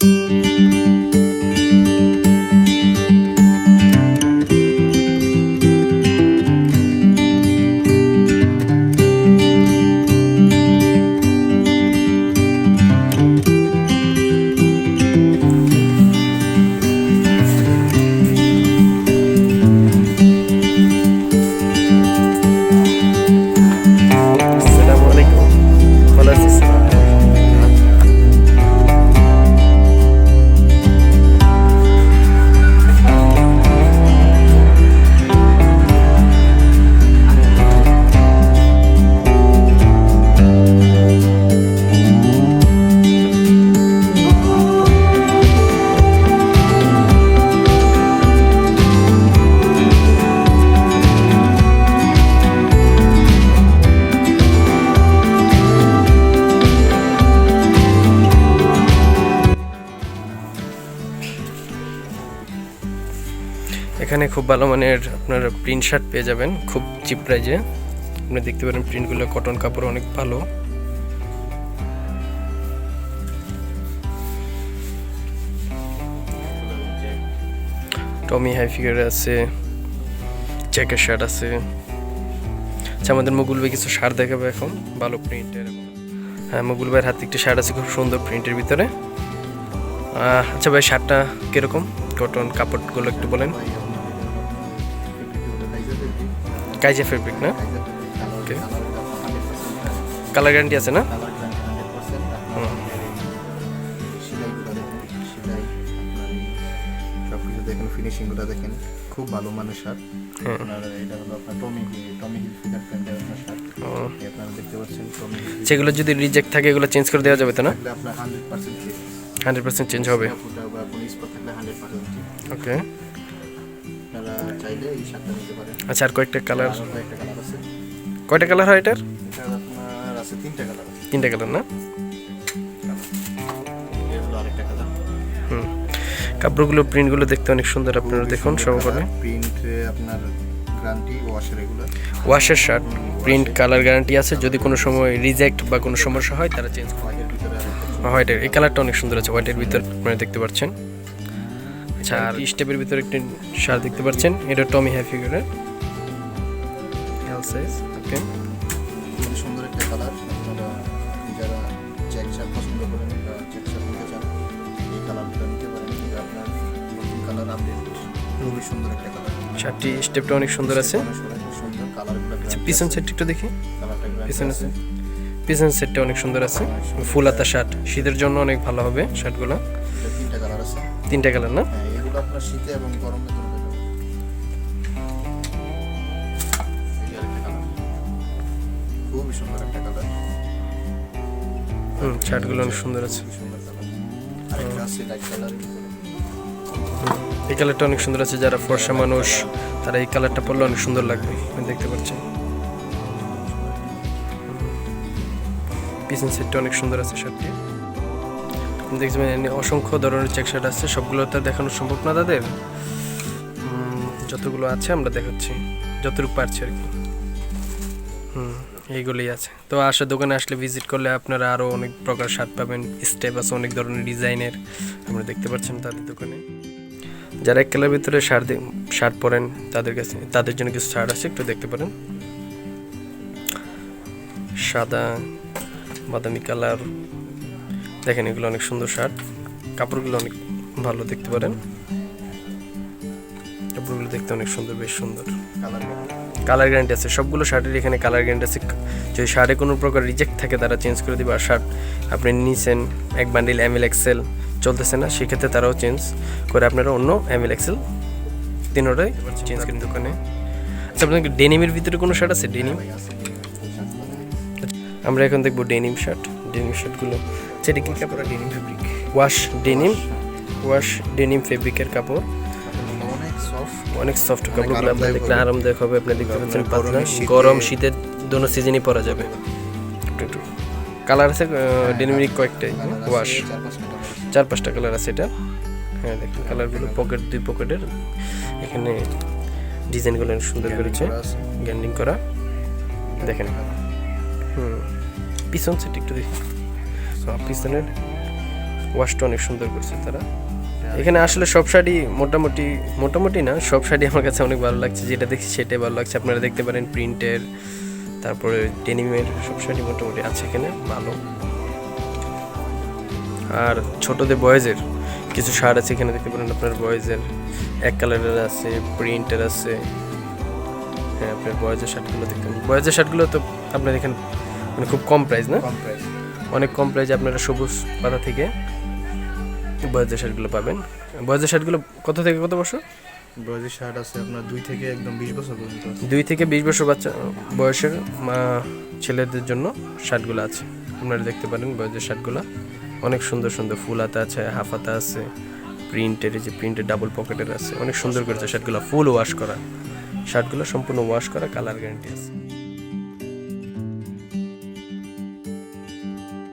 Música এখানে খুব ভালো মানের আপনার প্রিন্ট শার্ট পেয়ে যাবেন, খুব চিপ প্রাইজে আপনি দেখতে পারেন প্রিন্টগুলো কটন কাপড় অনেক ভালো। টমি হাই ফিগার আছে জ্যাকেট শার্ট আছে। আচ্ছা আমাদের মুগুল ভাই কিছু শার্ট দেখাবে এখন, ভালো প্রিন্টের হ্যাঁ মুগুল ভাইয়ের হাতে একটি শার্ট আছে, খুব সুন্দর প্রিন্টের ভিতরে। আচ্ছা ভাই শার্টটা কীরকম? কটন কাপড়গুলো একটু বলেন। কাইজা ফেব্রিক না? ওকে কালার গ্যারান্টি আছে না? দেখেন ফিনিশিংগুলো দেখেন খুব ভালো মানের শার্ট। আপনার এটা হলো আপনার টমি টমি হিল ফিগার প্যান্টের আপনার শার্ট আপনারা দেখতে পাচ্ছেন টমি সেগুলো যদি রিজেক্ট থাকে এগুলো চেঞ্জ করে দেওয়া যাবে তো না? আপনার hundred percent hundred percent change হবে। ওকে আপনারা চাইলে এই শার্টটা নিতে পারেন। আচ্ছা আর কয়েকটা কালার আরও কালার আছে। কয়টা কালার হয় এটার? এটার আপনার আছে তিনটা কালার তিনটা কালার না? হুম। কাপড়গুলো প্রিন্টগুলো দেখতে অনেক সুন্দর আপনারা দেখুন সহকারে প্রিন্ট আপনার গ্যারান্টি ওয়াশের শার্ট প্রিন্ট কালার গ্যারান্টি আছে। যদি কোনো সময় রিজেক্ট বা কোনো সমস্যা হয় তারা চেঞ্জ করে। হোয়াইটের এই কালারটা অনেক সুন্দর আছে হোয়াইটের ভিতর আপনারা দেখতে পাচ্ছেন। আচ্ছা আর স্টেপের ভিতরে একটি শার্ট দেখতে পাচ্ছেন। এটা টমি হ্যাঁ ফিগারের এল সাইজ ওকে সুন্দর একটা কালার। আপনারা যারা শার্ট পছন্দ করেন বা চেক শার্ট নিতে চান এই কালারগুলো নিতে পারেন। এটা আপনার নতুন কালার আপডেট খুবই সুন্দর একটা কালার। শার্টটি স্টেপটা অনেক সুন্দর আছে। সুন্দর আচ্ছা পিছন একটু দেখি। কালারটা পিছন আছে। পিছন সেটটা অনেক সুন্দর আছে। ফুল হাতা শার্ট। শীতের জন্য অনেক ভালো হবে শার্টগুলো। তিনটা কালার আছে। তিনটা কালার না? আপনার শীতে এবং গরমে দুটো খুবই সুন্দর একটা কালার। হুম শার্টগুলো অনেক সুন্দর আছে। এই কালারটা অনেক সুন্দর আছে যারা ফর্সা মানুষ তারা এই কালারটা পরলে অনেক সুন্দর লাগবে দেখতে পাচ্ছেন। পিছন সেটটা অনেক সুন্দর আছে শার্টটি দেখবেন অসংখ্য ধরনের চেক শার্ট আছে সবগুলো তো দেখানো সম্ভব না তাদের? যতগুলো আছে আমরা দেখাচ্ছি, যতটুকু পারছি আর কি। হুম, এইগুলোই আছে। তো আসে দোকানে আসলে ভিজিট করলে আপনারা আরও অনেক প্রকার শার্ট পাবেন স্টেপ আছে অনেক ধরনের ডিজাইনের আপনারা দেখতে পাচ্ছেন তাদের দোকানে। যারা এক কালার ভিতরে শার্ট শার্ট পরেন, তাদের কাছে, তাদের জন্য কিছু শার্ট আছে, একটু দেখতে পারেন। সাদা, বাদামি কালার দেখেন এগুলো অনেক সুন্দর শার্ট। কাপড়গুলো অনেক ভালো দেখতে পারেন। কাপড়গুলো দেখতে অনেক সুন্দর বেশ সুন্দর। কালার কালার গ্যারান্টি আছে। সবগুলো শার্টের এখানে কালার গ্যারান্টি আছে। যদি শার্টে কোনো প্রকার রিজেক্ট থাকে তারা চেঞ্জ করে দিবে। আর শার্ট আপনি নিছেন এক বান্ডিল এম এল এক্সেল চলতেছে না সেক্ষেত্রে তারাও চেঞ্জ করে আপনারা অন্য এম এল এক্সেল তিনোটাই চেঞ্জ করেন দোকানে আচ্ছা আপনার ডেনিমের ভিতরে কোনো শার্ট আছে? ডেনিম আমরা এখন দেখব ডেনিম শার্ট। ডেনিম শার্টগুলো সেটা কি কাপড়? Denim fabric wash denim wash denim ফেব্রিকের কাপড়। অনেক সফট কাপড়গুলো আপনার দেখলে। আরামদায়ক হবে আপনি দেখতে পাচ্ছেন পাতলা। গরমে শীতে- গরম শীতের দোনো সিজনই পরা যাবে। একটু একটু। কালার আছে ডেনিমিক কয়েকটাই। ওয়াশ চার পাঁচটা কালার আছে। এটা। হ্যাঁ দেখুন কালারগুলো পকেট দুই পকেটের এখানে ডিজাইনগুলো অনেক সুন্দর করেছে। গ্যান্ডিং করা। দেখেন। হুম। পিছন সেট একটু দেখি। পিছনের ওয়াশটা অনেক সুন্দর করছে তারা। এখানে আসলে সব শাড়ি মোটামুটি মোটামুটি না সব শাড়ি আমার কাছে অনেক ভালো লাগছে। যেটা দেখছি সেটাই ভালো লাগছে। আপনারা দেখতে পারেন প্রিন্টের তারপরে ডেনিমের সব শাড়ি মোটামুটি আছে এখানে ভালো। আর ছোটদের বয়েজের কিছু শার্ট আছে এখানে দেখতে পারেন আপনার বয়েজের এক কালারের আছে প্রিন্টের আছে। হ্যাঁ আপনার বয়েজের শার্টগুলো দেখতে পারেন। বয়েজের শার্টগুলো তো আপনার এখানে মানে খুব কম প্রাইস না? কম প্রাইস অনেক কম প্রাইসে আপনারা সবুজ পাতা থেকে বয়েজের শার্টগুলো পাবেন। বয়েজের শার্টগুলো কত থেকে কত বছর? বয়সের শার্ট আছে আপনার দুই থেকে একদম বিশ বছর পর্যন্ত দুই থেকে বিশ বছর বাচ্চা বয়সের মা ছেলেদের জন্য শার্টগুলো আছে। আপনারা দেখতে পারেন বয়েজের শার্টগুলো। অনেক সুন্দর সুন্দর ফুল হাতা আছে হাফ হাতা আছে প্রিন্টের এই যে প্রিন্টের ডাবল পকেটের আছে। অনেক সুন্দর করেছে শার্টগুলো ফুল ওয়াশ করা। শার্টগুলো সম্পূর্ণ ওয়াশ করা কালার গ্যারান্টি আছে।